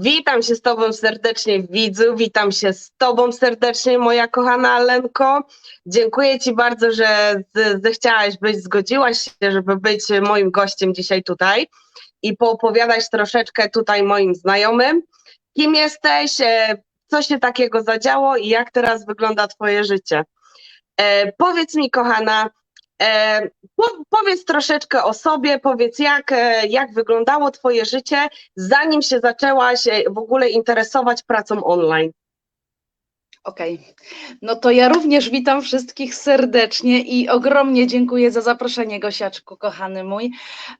Witam się z Tobą serdecznie, widzu. Witam się z Tobą serdecznie, moja kochana Alenko. Dziękuję Ci bardzo, że zechciałaś być, zgodziłaś się, żeby być moim gościem dzisiaj tutaj i poopowiadać troszeczkę tutaj moim znajomym. Kim jesteś, e, co się takiego zadziało i jak teraz wygląda Twoje życie. E, powiedz mi, kochana, powiedz troszeczkę o sobie, powiedz jak, e, jak wyglądało Twoje życie, zanim się zaczęłaś e, w ogóle interesować pracą online. Okej, no to ja również witam wszystkich serdecznie i ogromnie dziękuję za zaproszenie, Gosiaczku, kochany mój.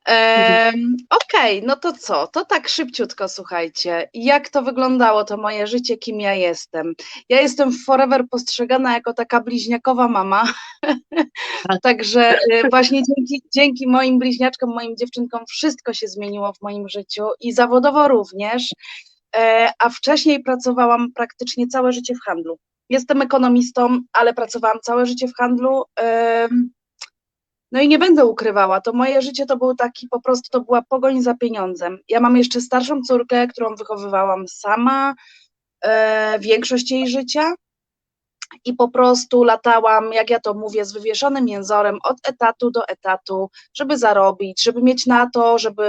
Em, Okej, no to co? To tak szybciutko, słuchajcie. Jak to wyglądało, to moje życie, kim ja jestem? Ja jestem forever postrzegana jako taka bliźniakowa mama, także e, właśnie dzięki, dzięki moim bliźniaczkom, moim dziewczynkom wszystko się zmieniło w moim życiu i zawodowo również. E, a wcześniej pracowałam praktycznie całe życie w handlu. Jestem ekonomistą, ale pracowałam całe życie w handlu. No i nie będę ukrywała, to moje życie to był taki, po prostu to była pogoń za pieniądzem. Ja mam jeszcze starszą córkę, którą wychowywałam sama e, większość jej życia i po prostu latałam, jak ja to mówię, z wywieszonym jęzorem od etatu do etatu, żeby zarobić, żeby mieć na to, żeby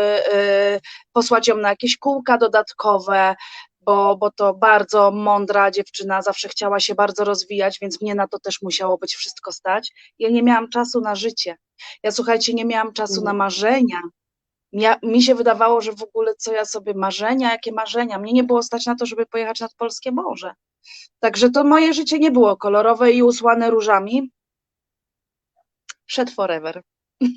y, posłać ją na jakieś kółka dodatkowe, bo, bo to bardzo mądra dziewczyna, zawsze chciała się bardzo rozwijać, więc mnie na to też musiało być wszystko stać. Ja nie miałam czasu na życie. Ja słuchajcie, nie miałam czasu na Mhm. marzenia. Mia, mi się wydawało, że w ogóle co ja sobie marzenia, jakie marzenia. Mnie nie było stać na to, żeby pojechać nad polskie morze. Także to moje życie nie było kolorowe i usłane różami. Przed forever.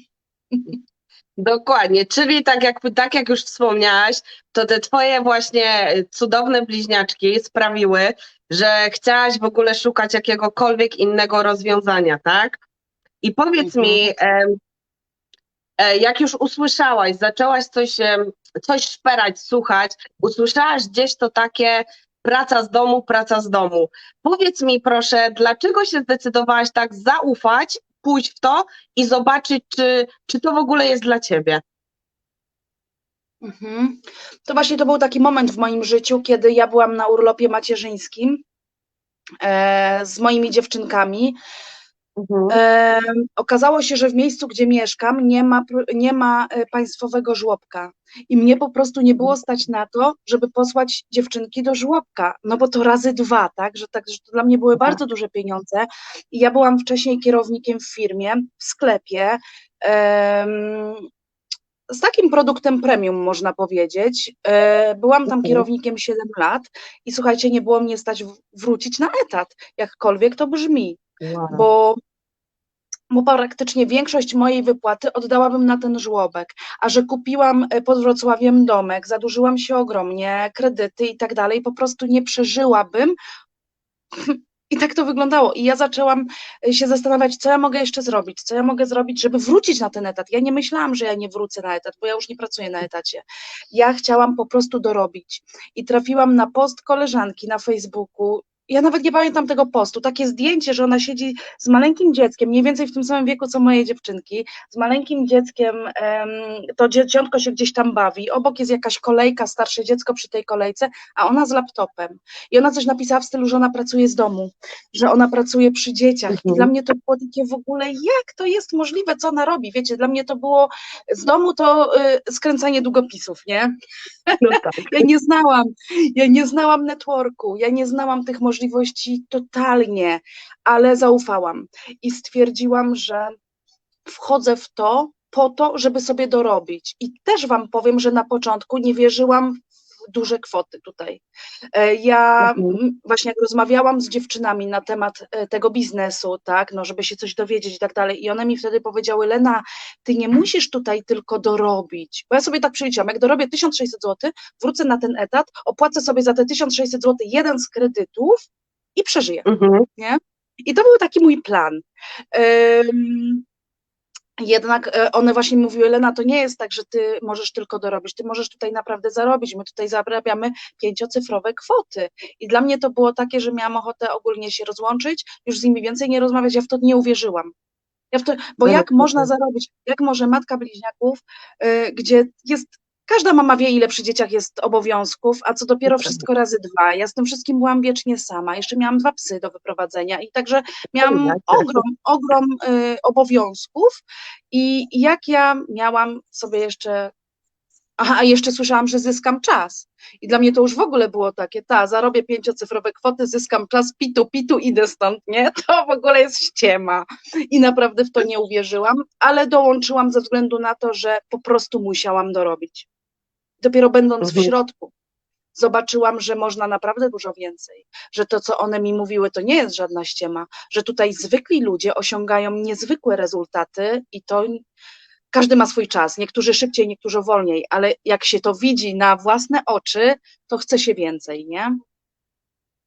Dokładnie, czyli tak jak, tak jak już wspomniałaś, to te twoje właśnie cudowne bliźniaczki sprawiły, że chciałaś w ogóle szukać jakiegokolwiek innego rozwiązania, tak? I powiedz Mhm. mi, e, jak już usłyszałaś, zaczęłaś coś, coś szperać, słuchać, usłyszałaś gdzieś to takie praca z domu, praca z domu. Powiedz mi proszę, dlaczego się zdecydowałaś tak zaufać, pójść w to i zobaczyć, czy, czy to w ogóle jest dla ciebie? Mhm. To właśnie to był taki moment w moim życiu, kiedy ja byłam na urlopie macierzyńskim e, z moimi dziewczynkami. Mhm. E, okazało się, że w miejscu, gdzie mieszkam, nie ma, nie ma e, państwowego żłobka. I mnie po prostu nie było stać na to, żeby posłać dziewczynki do żłobka. No bo to razy dwa, tak? Że, tak, że to dla mnie były Tak. bardzo duże pieniądze. I ja byłam wcześniej kierownikiem w firmie, w sklepie. z takim produktem premium, można powiedzieć. E, Byłam tam kierownikiem 7 lat i słuchajcie, nie było mnie stać wrócić na etat, jakkolwiek to brzmi Bo, bo praktycznie większość mojej wypłaty oddałabym na ten żłobek, a że kupiłam e, pod Wrocławiem domek, zadłużyłam się ogromnie, kredyty i tak dalej, po prostu nie przeżyłabym. I tak to wyglądało. I ja zaczęłam e, się zastanawiać, co ja mogę jeszcze zrobić, co ja mogę zrobić, żeby wrócić na ten etat. Ja nie myślałam, że ja nie wrócę na etat, bo ja już nie pracuję na etacie. Ja chciałam po prostu dorobić. I trafiłam na post koleżanki na Facebooku. Ja nawet nie pamiętam tego postu. Takie zdjęcie, że ona siedzi z maleńkim dzieckiem, mniej więcej w tym samym wieku co moje dziewczynki, z maleńkim dzieckiem, em, to dzieciątko się gdzieś tam bawi. Obok jest jakaś kolejka, starsze dziecko przy tej kolejce, a ona z laptopem. I ona coś napisała w stylu, że ona pracuje z domu, że ona pracuje przy dzieciach. I Mhm. dla mnie to było takie w ogóle, jak to jest możliwe, co ona robi? Wiecie, dla mnie to było z domu to y, skręcanie długopisów, nie? No tak. Ja nie znałam, ja nie znałam networku, ja nie znałam tych możliwości totalnie, ale zaufałam i stwierdziłam, że wchodzę w to po to, żeby sobie dorobić. I też Wam powiem, że na początku nie wierzyłam duże kwoty tutaj. E, Ja Mhm. właśnie jak rozmawiałam z dziewczynami na temat e, tego biznesu, tak, no żeby się coś dowiedzieć i tak dalej, i one mi wtedy powiedziały, Lena, ty nie musisz tutaj tylko dorobić, bo ja sobie tak przeliczyłam, jak dorobię 1600 zł, wrócę na ten etat, opłacę sobie za te 1600 zł jeden z kredytów i przeżyję. Mhm. I to był taki mój plan. Ym, Jednak e, one właśnie mówiły, Lena, to nie jest tak, że ty możesz tylko dorobić, ty możesz tutaj naprawdę zarobić. My tutaj zarabiamy pięciocyfrowe kwoty. I dla mnie to było takie, że miałam ochotę ogólnie się rozłączyć, już z nimi więcej nie rozmawiać. Ja w to nie uwierzyłam. Ja to, bo No jak dokładnie. można zarobić, jak może matka bliźniaków, y, gdzie jest każda mama wie, ile przy dzieciach jest obowiązków, a co dopiero wszystko razy dwa. Ja z tym wszystkim byłam wiecznie sama. Jeszcze miałam dwa psy do wyprowadzenia i także miałam ogrom, ogrom y, obowiązków. I jak ja miałam sobie jeszcze. Aha, a jeszcze słyszałam, że zyskam czas. I dla mnie to już w ogóle było takie, ta, zarobię pięciocyfrowe kwoty, zyskam czas, pitu, pitu, idę stąd, nie? To w ogóle jest ściema. I naprawdę w to nie uwierzyłam, ale dołączyłam ze względu na to, że po prostu musiałam dorobić. Dopiero będąc w Mhm. środku, zobaczyłam, że można naprawdę dużo więcej, że to, co one mi mówiły, to nie jest żadna ściema, że tutaj zwykli ludzie osiągają niezwykłe rezultaty i to każdy ma swój czas, niektórzy szybciej, niektórzy wolniej, ale jak się to widzi na własne oczy, to chce się więcej, nie?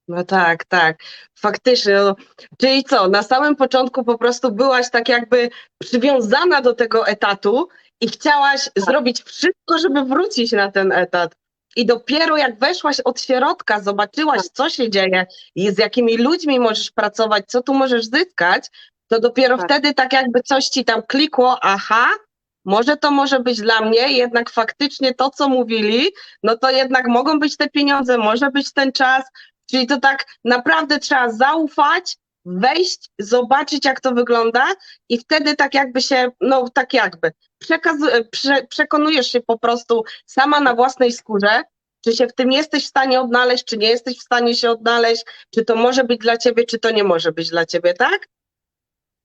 No tak, tak. Faktycznie. No. Czyli co, na samym początku po prostu byłaś tak jakby przywiązana do tego etatu i chciałaś zrobić wszystko, żeby wrócić na ten etat. I dopiero jak weszłaś od środka, zobaczyłaś, co się dzieje i z jakimi ludźmi możesz pracować, co tu możesz zyskać, to dopiero Tak. wtedy tak jakby coś ci tam klikło, aha, może to może być dla mnie, jednak faktycznie to, co mówili, no to jednak mogą być te pieniądze, może być ten czas, Czyli to tak naprawdę trzeba zaufać, wejść, zobaczyć, jak to wygląda, i wtedy tak jakby się, no tak jakby, przekaz- prze, przekonujesz się po prostu sama na własnej skórze, czy się w tym jesteś w stanie odnaleźć, czy nie jesteś w stanie się odnaleźć, czy to może być dla ciebie, czy to nie może być dla ciebie, tak?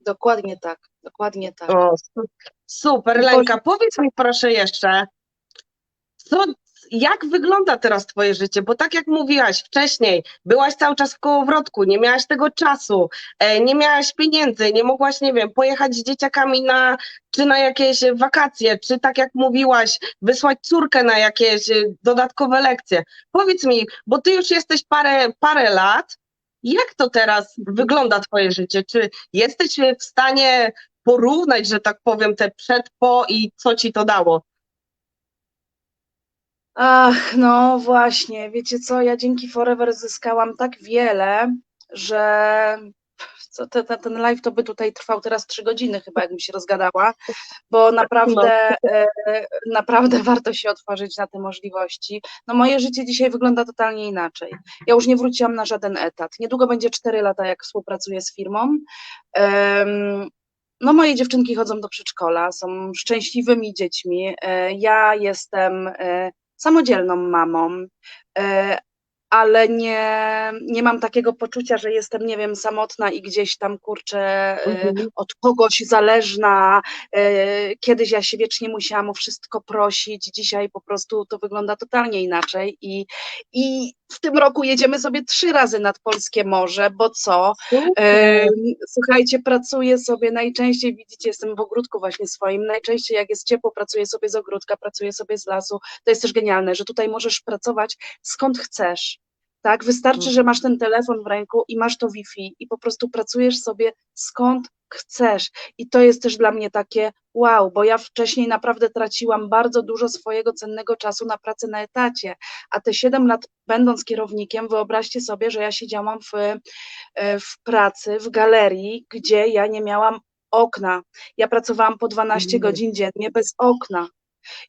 Dokładnie tak, dokładnie tak. O, su- super. Lenka, powiedz mi proszę jeszcze, co, jak wygląda teraz twoje życie? Bo tak jak mówiłaś wcześniej, byłaś cały czas w kołowrotku, nie miałaś tego czasu, e, nie miałaś pieniędzy, nie mogłaś, nie wiem, pojechać z dzieciakami na, czy na jakieś wakacje, czy tak jak mówiłaś, wysłać córkę na jakieś e, dodatkowe lekcje. Powiedz mi, bo ty już jesteś parę, parę lat, jak to teraz wygląda twoje życie? Czy jesteś w stanie porównać, że tak powiem, te przed, po i co ci to dało? Ach, no właśnie, wiecie co, ja dzięki Forever zyskałam tak wiele, że co, te, te, ten live to by tutaj trwał teraz trzy godziny chyba, jakbym się rozgadała, bo naprawdę, e, naprawdę warto się otworzyć na te możliwości. No moje życie dzisiaj wygląda totalnie inaczej. Ja już nie wróciłam na żaden etat. Niedługo będzie cztery lata, jak współpracuję z firmą. No moje dziewczynki chodzą do przedszkola, są szczęśliwymi dziećmi. E, Ja jestem e, samodzielną mamą, e, ale nie, nie mam takiego poczucia, że jestem, nie wiem, samotna i gdzieś tam kurczę e, Mhm. od kogoś zależna. E, Kiedyś ja się wiecznie musiałam o wszystko prosić, dzisiaj po prostu to wygląda totalnie inaczej i, i w tym roku jedziemy sobie trzy razy nad Polskie Morze, bo co? E, Słuchajcie, pracuję sobie najczęściej, widzicie, jestem w ogródku właśnie swoim, najczęściej jak jest ciepło, pracuję sobie z ogródka, pracuję sobie z lasu. To jest też genialne, że tutaj możesz pracować skąd chcesz. Tak, wystarczy, że masz ten telefon w ręku i masz to Wi-Fi i po prostu pracujesz sobie skąd chcesz. I to jest też dla mnie takie wow, bo ja wcześniej naprawdę traciłam bardzo dużo swojego cennego czasu na pracę na etacie, a te 7 lat będąc kierownikiem, wyobraźcie sobie, że ja siedziałam w, e, w pracy, w galerii, gdzie ja nie miałam okna. Ja pracowałam po 12 Mhm. godzin dziennie bez okna.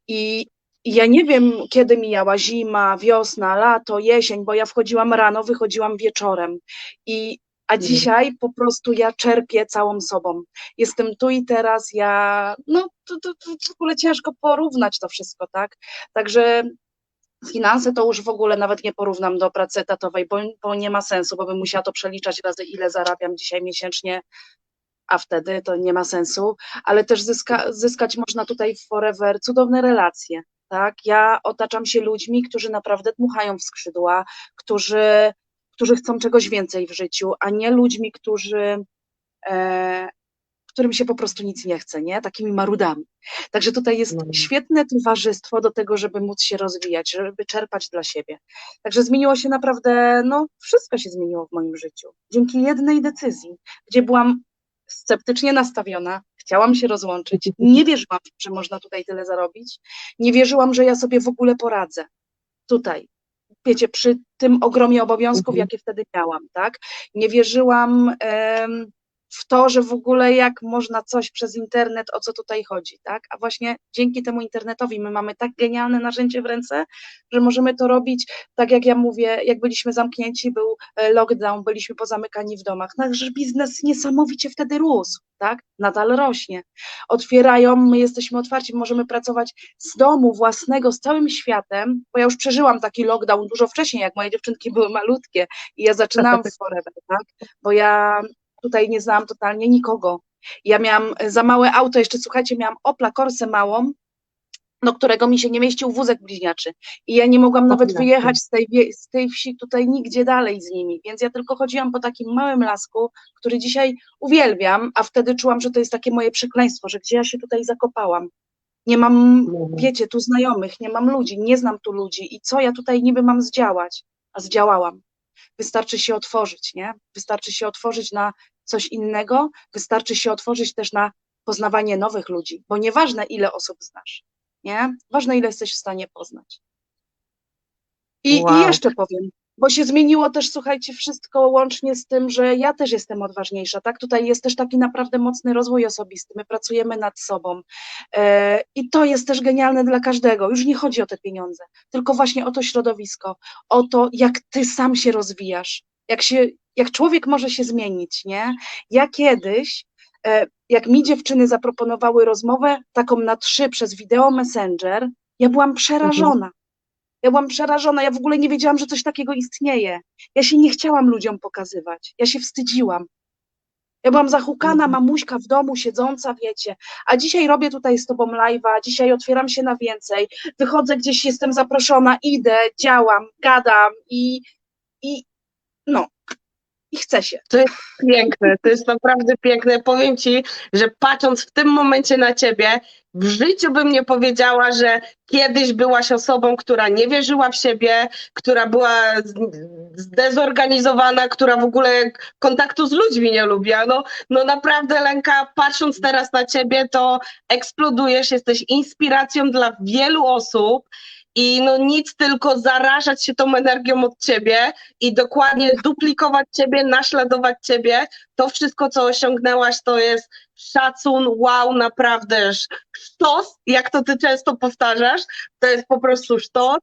I i ja nie wiem, kiedy mijała zima, wiosna, lato, jesień, bo ja wchodziłam rano, wychodziłam wieczorem. I, a Mhm. dzisiaj po prostu ja czerpię całą sobą. Jestem tu i teraz, ja, no to, to, to w ogóle ciężko porównać to wszystko, tak? Także finanse to już w ogóle nawet nie porównam do pracy etatowej, bo, bo nie ma sensu, bo bym musiała to przeliczać razy, ile zarabiam dzisiaj miesięcznie, a wtedy to nie ma sensu, ale też zyska, zyskać można tutaj w Forever cudowne relacje, tak? Ja otaczam się ludźmi, którzy naprawdę dmuchają w skrzydła, którzy, którzy chcą czegoś więcej w życiu, a nie ludźmi, którzy, e, którym się po prostu nic nie chce, nie? Takimi marudami. Także tutaj jest No. świetne towarzystwo do tego, żeby móc się rozwijać, żeby czerpać dla siebie. Także zmieniło się naprawdę, no wszystko się zmieniło w moim życiu. Dzięki jednej decyzji, gdzie byłam sceptycznie nastawiona, chciałam się rozłączyć, nie wierzyłam, że można tutaj tyle zarobić, nie wierzyłam, że ja sobie w ogóle poradzę tutaj. Wiecie, przy tym ogromie obowiązków, Mhm. jakie wtedy miałam, tak? Nie wierzyłam w to, że w ogóle jak można coś przez internet, o co tutaj chodzi, tak? A właśnie dzięki temu internetowi my mamy tak genialne narzędzie w ręce, że możemy to robić, tak jak ja mówię, jak byliśmy zamknięci, był e, lockdown, byliśmy pozamykani w domach, nasz biznes niesamowicie wtedy rósł, tak? Nadal rośnie. Otwierają, my jesteśmy otwarci, możemy pracować z domu własnego, z całym światem, bo ja już przeżyłam taki lockdown dużo wcześniej, jak moje dziewczynki były malutkie i ja zaczynałam w Forever, tak? Bo ja tutaj nie znałam totalnie nikogo. Ja miałam za małe auto, jeszcze słuchajcie, miałam Opla Corsę małą, do którego mi się nie mieścił wózek bliźniaczy. I ja nie mogłam nawet wyjechać z tej, z tej wsi tutaj nigdzie dalej z nimi, więc ja tylko chodziłam po takim małym lasku, który dzisiaj uwielbiam, a wtedy czułam, że to jest takie moje przekleństwo, że gdzie ja się tutaj zakopałam. Nie mam, wiecie, tu znajomych, nie mam ludzi, nie znam tu ludzi i co ja tutaj niby mam zdziałać? A zdziałałam. Wystarczy się otworzyć, nie? Wystarczy się otworzyć na coś innego, wystarczy się otworzyć też na poznawanie nowych ludzi, bo nieważne ile osób znasz, nie? Ważne ile jesteś w stanie poznać. I, Wow. I jeszcze powiem, bo się zmieniło też, słuchajcie, wszystko łącznie z tym, że ja też jestem odważniejsza, tak? Tutaj jest też taki naprawdę mocny rozwój osobisty, my pracujemy nad sobą e, i to jest też genialne dla każdego. Już nie chodzi o te pieniądze, tylko właśnie o to środowisko, o to, jak ty sam się rozwijasz, jak się, jak człowiek może się zmienić, nie? Ja kiedyś, e, jak mi dziewczyny zaproponowały rozmowę taką na trzy przez wideo Messenger, ja byłam przerażona. Ja byłam przerażona, ja w ogóle nie wiedziałam, że coś takiego istnieje. Ja się nie chciałam ludziom pokazywać, ja się wstydziłam. Ja byłam zahukana, Mhm. mamuśka w domu, siedząca, wiecie. A dzisiaj robię tutaj z tobą live'a, dzisiaj otwieram się na więcej, wychodzę gdzieś, jestem zaproszona, idę, działam, gadam i, i no, i chcę się. Piękne, to jest naprawdę piękne. Powiem ci, że patrząc w tym momencie na ciebie, w życiu bym nie powiedziała, że kiedyś byłaś osobą, która nie wierzyła w siebie, która była zdezorganizowana, która w ogóle kontaktu z ludźmi nie lubiła. No, no naprawdę, Lenka, patrząc teraz na ciebie, to eksplodujesz, jesteś inspiracją dla wielu osób. I no nic, tylko zarażać się tą energią od ciebie i dokładnie duplikować ciebie, naśladować ciebie. To wszystko, co osiągnęłaś, to jest szacun, wow, naprawdę sz- sztos, jak to ty często powtarzasz, to jest po prostu sztos.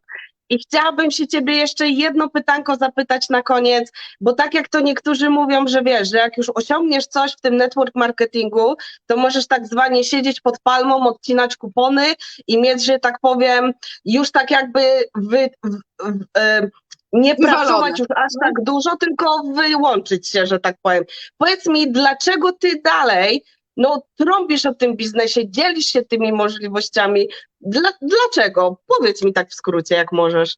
I chciałabym się ciebie jeszcze jedno pytanko zapytać na koniec, bo tak jak to niektórzy mówią, że wiesz, że jak już osiągniesz coś w tym network marketingu, to możesz tak zwanie siedzieć pod palmą, odcinać kupony i mieć, że tak powiem, już tak jakby wy, w, w, e, nie pracować już aż tak dużo, tylko wyłączyć się, że tak powiem. Powiedz mi, dlaczego ty dalej no, trąbisz o tym biznesie, dzielisz się tymi możliwościami? Dla, dlaczego? Powiedz mi tak w skrócie, jak możesz.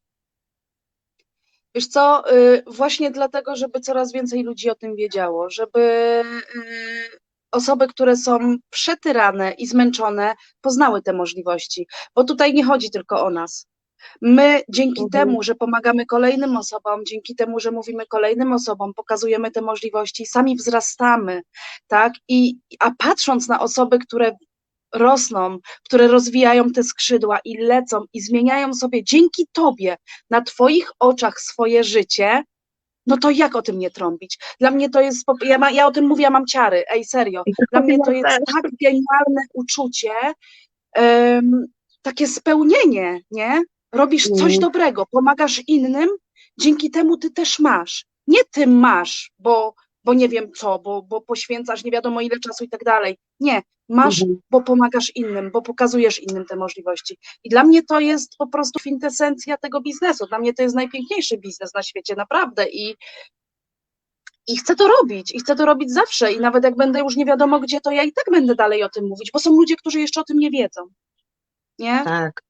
Wiesz co, y, właśnie dlatego, żeby coraz więcej ludzi o tym wiedziało, żeby y, osoby, które są przetyrane i zmęczone, poznały te możliwości, bo tutaj nie chodzi tylko o nas. My dzięki Mhm. temu, że pomagamy kolejnym osobom, dzięki temu, że mówimy kolejnym osobom, pokazujemy te możliwości, sami wzrastamy, tak? I, a patrząc na osoby, które rosną, które rozwijają te skrzydła i lecą i zmieniają sobie dzięki tobie na twoich oczach swoje życie, no to jak o tym nie trąbić? Dla mnie to jest, ja, ma, ja o tym mówię, ja mam ciary, ej serio, dla mnie to jest tak genialne uczucie, em, takie spełnienie, nie? Robisz coś Mhm. dobrego, pomagasz innym, dzięki temu ty też masz. Nie ty masz, bo, bo nie wiem co, bo, bo poświęcasz nie wiadomo ile czasu i tak dalej. Nie, masz, Mhm. bo pomagasz innym, bo pokazujesz innym te możliwości. I dla mnie to jest po prostu kwintesencja tego biznesu. Dla mnie to jest najpiękniejszy biznes na świecie, naprawdę. I, i chcę to robić, i chcę to robić zawsze. I nawet jak będę już nie wiadomo gdzie, to ja i tak będę dalej o tym mówić, bo są ludzie, którzy jeszcze o tym nie wiedzą. Nie? Tak.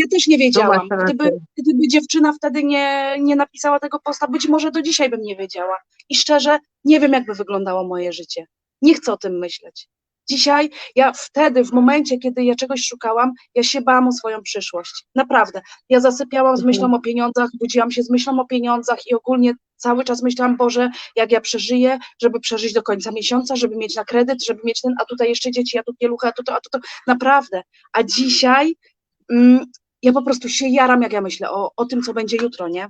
Ja też nie wiedziałam. Gdyby, gdyby dziewczyna wtedy nie, nie napisała tego posta, być może do dzisiaj bym nie wiedziała. I szczerze, nie wiem, jakby wyglądało moje życie. Nie chcę o tym myśleć. Dzisiaj, ja wtedy, w momencie, kiedy ja czegoś szukałam, ja się bałam o swoją przyszłość. Naprawdę. Ja zasypiałam z Mhm. myślą o pieniądzach, budziłam się z myślą o pieniądzach i ogólnie cały czas myślałam, Boże, jak ja przeżyję, żeby przeżyć do końca miesiąca, żeby mieć na kredyt, żeby mieć ten, a tutaj jeszcze dzieci, a tu pieluchy, a tu to, a tu to. Naprawdę. A dzisiaj mm, ja po prostu się jaram, jak ja myślę o, o tym, co będzie jutro, nie?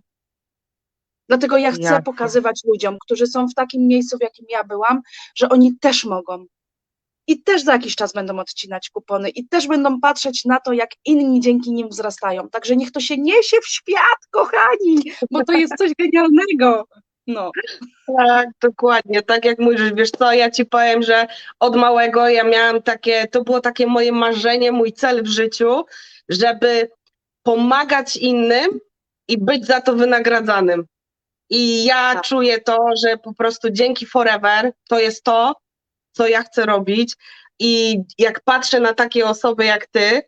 Dlatego ja chcę Jasne. pokazywać ludziom, którzy są w takim miejscu, w jakim ja byłam, że oni też mogą. I też za jakiś czas będą odcinać kupony i też będą patrzeć na to, jak inni dzięki nim wzrastają. Także niech to się niesie w świat, kochani, bo to jest coś genialnego. No, Tak, dokładnie, tak jak mówisz, wiesz co, ja ci powiem, że od małego ja miałam takie, to było takie moje marzenie, mój cel w życiu, żeby pomagać innym i być za to wynagradzanym. I ja Tak. czuję to, że po prostu dzięki Forever to jest to, co ja chcę robić. I jak patrzę na takie osoby jak ty,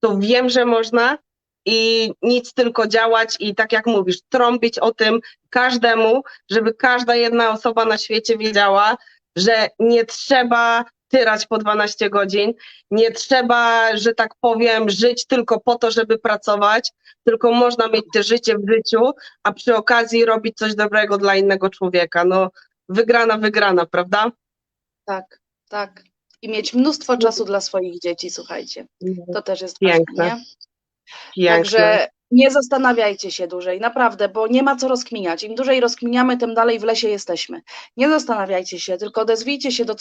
to wiem, że można i nic tylko działać i tak jak mówisz, trąbić o tym każdemu, żeby każda jedna osoba na świecie wiedziała, że nie trzeba tyrać po 12 godzin, nie trzeba, że tak powiem, żyć tylko po to, żeby pracować, tylko można mieć te życie w życiu, a przy okazji robić coś dobrego dla innego człowieka. No, wygrana, wygrana, prawda? tak, tak. I mieć mnóstwo czasu dla swoich dzieci, słuchajcie. To też jest Piękne. ważne, nie? Piękne. Także nie zastanawiajcie się dłużej, naprawdę, bo nie ma co rozkminiać. Im dłużej rozkminiamy, tym dalej w lesie jesteśmy. Nie zastanawiajcie się, tylko odezwijcie się do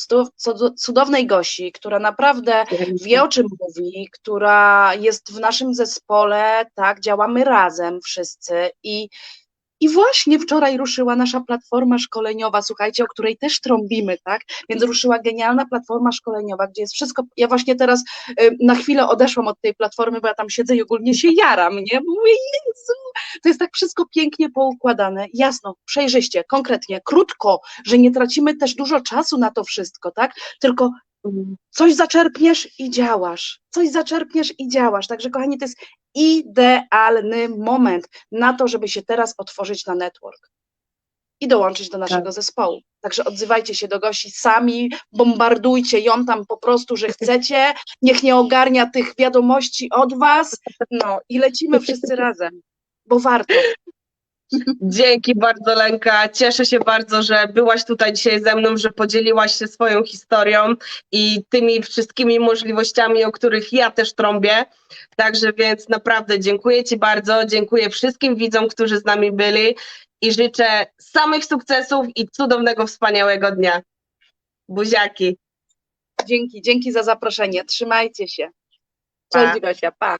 cudownej Gosi, która naprawdę wie o czym mówi, która jest w naszym zespole, tak, działamy razem wszyscy i i właśnie wczoraj ruszyła nasza platforma szkoleniowa, słuchajcie, o której też trąbimy, tak? Więc ruszyła genialna platforma szkoleniowa, gdzie jest wszystko. Ja właśnie teraz y, na chwilę odeszłam od tej platformy, bo ja tam siedzę i ogólnie się jaram, nie? Mówię, Jezu, to jest tak wszystko pięknie poukładane, jasno, przejrzyście, konkretnie, krótko, że nie tracimy też dużo czasu na to wszystko, tak? Tylko coś zaczerpniesz i działasz. Coś zaczerpniesz i działasz. Także, kochani, to jest idealny moment na to, żeby się teraz otworzyć na network i dołączyć do naszego zespołu. Także odzywajcie się do Gosi sami, bombardujcie ją tam po prostu, że chcecie. Niech nie ogarnia tych wiadomości od was. No i lecimy wszyscy razem, bo warto. Dzięki bardzo, Lenka. Cieszę się bardzo, że byłaś tutaj dzisiaj ze mną, że podzieliłaś się swoją historią i tymi wszystkimi możliwościami, o których ja też trąbię. Także więc naprawdę dziękuję Ci bardzo. Dziękuję wszystkim widzom, którzy z nami byli i życzę samych sukcesów i cudownego, wspaniałego dnia. Buziaki. Dzięki, dzięki za zaproszenie. Trzymajcie się. Pa. Cześć Gosia, pa.